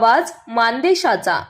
आवाज मानदेशाचा.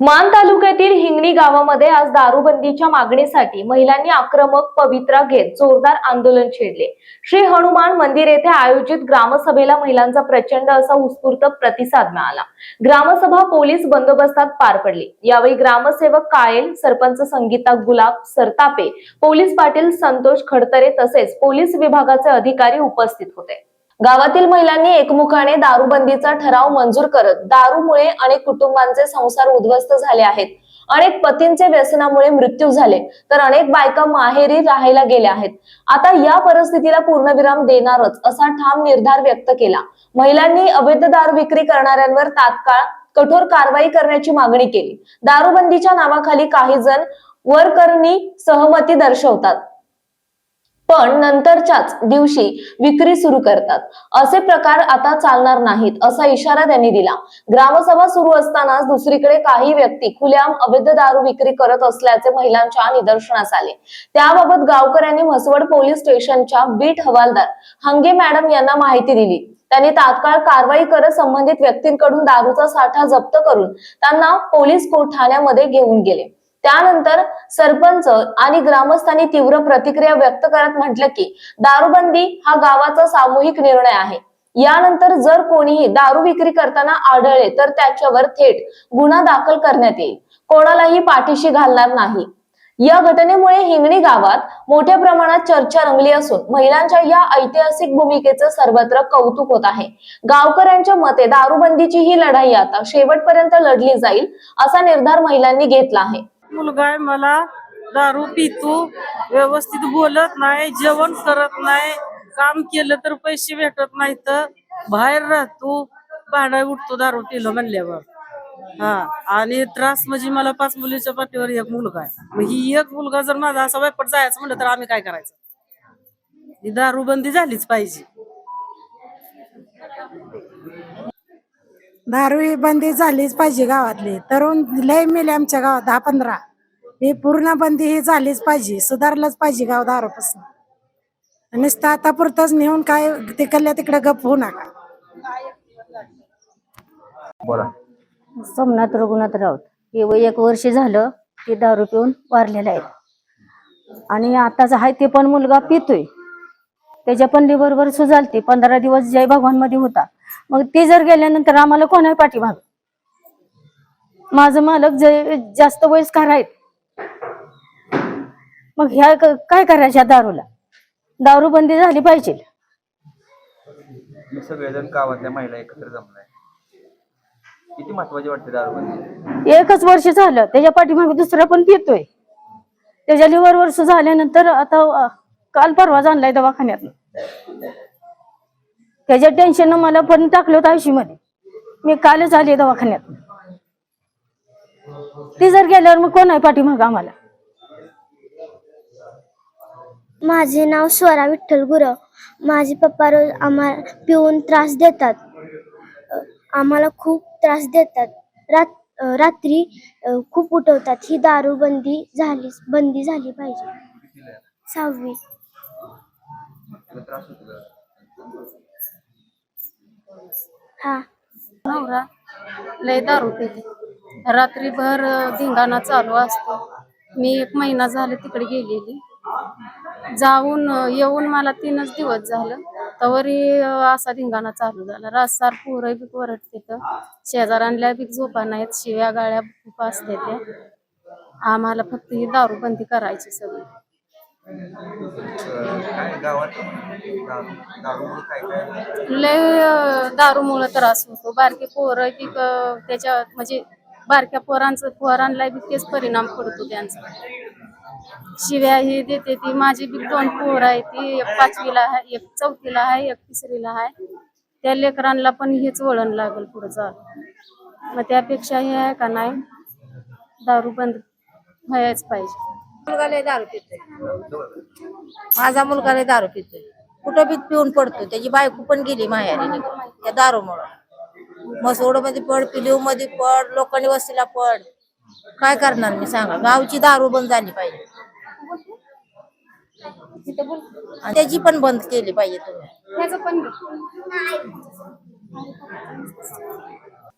मान तालुक्यातील हिंगणी गावामध्ये आज दारूबंदीच्या मागणीसाठी महिलांनी आक्रमक पवित्रा घेत जोरदार आंदोलन छेडले. श्री हनुमान मंदिर येथे आयोजित ग्रामसभेला महिलांचा प्रचंड असा उत्स्फूर्त प्रतिसाद मिळाला. ग्रामसभा पोलीस बंदोबस्तात पार पडली. यावेळी ग्रामसेवक कायल सरपंच संगीता गुलाब सरतापे पोलीस पाटील संतोष खडतरे तसेच पोलीस विभागाचे अधिकारी उपस्थित होते. गावातील महिलांनी एकमुखाने दारूबंदीचा ठराव मंजूर करत दारूमुळे अनेक कुटुंबांचे संसार उद्ध्वस्त झाले आहेत. अनेक पतींचे व्यसनामुळे मृत्यू झाले तर अनेक बायका माहेरी राहायला गेल्या आहेत. आता या परिस्थितीला पूर्णविराम देणारच असा ठाम निर्धार व्यक्त केला. महिलांनी अवैध दारू विक्री करणाऱ्यांवर तात्काळ कठोर कारवाई करण्याची मागणी केली. दारूबंदीच्या नावाखाली काही जण वरकरणी सहमती दर्शवतात. पण नंतरच्याच दिवशी विक्री सुरू करतात. असे प्रकार आता चालणार नाहीत असा इशारा त्यांनी दिला. ग्रामसभा सुरू असतानाच दुसरीकडे काही व्यक्ती खुल्याम अवैध दारू विक्री करत असल्याचे महिलांच्या निदर्शनास आले. त्याबाबत गावकऱ्यांनी म्हसवड पोलीस स्टेशनच्या बीट हवालदार हंगे मॅडम यांना माहिती दिली. त्यांनी तात्काळ कारवाई करत संबंधित व्यक्तींकडून दारूचा साठा जप्त करून त्यांना पोलीस कोठाण्यामध्ये ठाण्यामध्ये घेऊन गेले. त्यानंतर सरपंच आणि ग्रामस्थांनी तीव्र प्रतिक्रिया व्यक्त करत म्हटलं की दारूबंदी हा गावाचा सामूहिक निर्णय आहे. यानंतर जर कोणीही दारू विक्री करताना आढळले तर त्याच्यावर थेट गुन्हा दाखल करण्यात येईल. कोणालाही पाठीशी घालणार नाही. या घटनेमुळे हिंगणी गावात मोठ्या प्रमाणात चर्चा रंगली असून महिलांच्या या ऐतिहासिक भूमिकेचं सर्वत्र कौतुक होत आहे. गावकऱ्यांच्या मते दारूबंदीची ही लढाई आता शेवटपर्यंत लढली जाईल असा निर्धार महिलांनी घेतला आहे. मुलगा आहे मला दारू पितो व्यवस्थित बोलत नाही जेवण करत नाही काम केलं तर पैसे भेटत नाही तर बाहेर राहतो भांडा उठतो दारू पिलं म्हणल्यावर. हा आणि त्रास म्हणजे मला पाच मुलीच्या पाठीवर एक मुलगा आहे. मग ही एक मुलगा जर माझा असा वापट जायचं म्हणलं तर आम्ही काय करायचं? ही दारू बंदी झालीच पाहिजे. दारू ही बंदी झालीच पाहिजे गावातली. तरुण लय मेले आमच्या गावात दहा पंधरा. ही पूर्ण बंदी ही झालीच पाहिजे सुधारलंच पाहिजे गाव दारूपासून. नुसतं आता पुरतच नेऊन काय तिकडल्या तिकडे गप होऊ नका. बोला. सोमनाथ रघुनाथ राऊत. हे वय एक वर्ष झालं ते दारू पिऊन वारलेले आहेत. आणि आताच आहे ते पण मुलगा पितोय. त्याच्या पण लिव्हरवर सुजालते. पंधरा दिवस जय भगवानमध्ये होता. मग ते जर गेल्यानंतर आम्हाला कोण आहे पाठीमाग माझं मालक जे जास्त वयस्कर आहेत. मग ह्या काय करायच्या दारूला? दारू बंदी झाली पाहिजे. सगळेजण गावातल्या महिला एकत्र जमलाय. किती महत्वाची वाटते दारूबंदी? एकच वर्ष झालं त्याच्या पाठीमागे दुसरं पण पितोय. त्याच्या लिव्हर वर्ष झाल्यानंतर आता काल परवा आणलाय दवाखान्यात. त्याच्या टेन्शन मला पण टाकलं होतं आयशी मध्ये मी कालच आले दवाखान्यात. ती जर गेल्यावर मग कोण आहे पाठीमाग आम्हाला? माझे नाव स्वरा विठ्ठल गुरव. माझे पप्पा रोज आम्हाला पिऊन त्रास देतात. आम्हाला खूप त्रास देतात. रात रात्री खूप उठवतात. ही दारू बंदी झाली बंदी झाली पाहिजे. सहावी? हा. नवरा लय दारू पिते. रात्रीभर धिंगाणा चालू असतो. मी एक महिना झाला तिकडे गेलेली. जाऊन येऊन मला तीनच दिवस झालं. तवरी असा धिंगाणा चालू झाला. रासार पोर बी वरट तिथं शेजाऱ्यांना बी झोपा नाहीत. शिव्या गाळ्या खूप असते त्या. आम्हाला फक्त ही दारू बंदी करायची सगळी. काय गावात दारू दारूमुळे काय काय लय त्रास होतो. बारके पोरं की त्याच्या म्हणजे बारक्या पोरांचं पोरांना तेच परिणाम पडतो त्यांचा. शिव्या ही देते ती. माझी बी दोन पोर आहे ती. एक पाचवीला आहे एक चौथीला आहे एक तिसरीला आहे. त्या लेकरांना पण हेच वळण लागल पुढे चालू मग त्यापेक्षा हे आहे का नाही दारू बंद व्हायच पाहिजे. मुलगा लय दारू पितोय. माझा मुलगा लय दारू पितोय. कुठं बी पिऊन पडतो त्याची बायको पण गेली माहेरी निघून त्या दारूमुळं. मसोडमध्ये पड पिलीवमध्ये पड लोकांनी वस्तीला पड. काय करणार मी सांगा? गावची दारू बंद झाली पाहिजे. आणि त्याची पण बंद केली पाहिजे तुम्ही.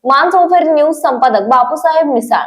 मान चौफेर न्यूज संपादक बापूसाहेब मिसाळ.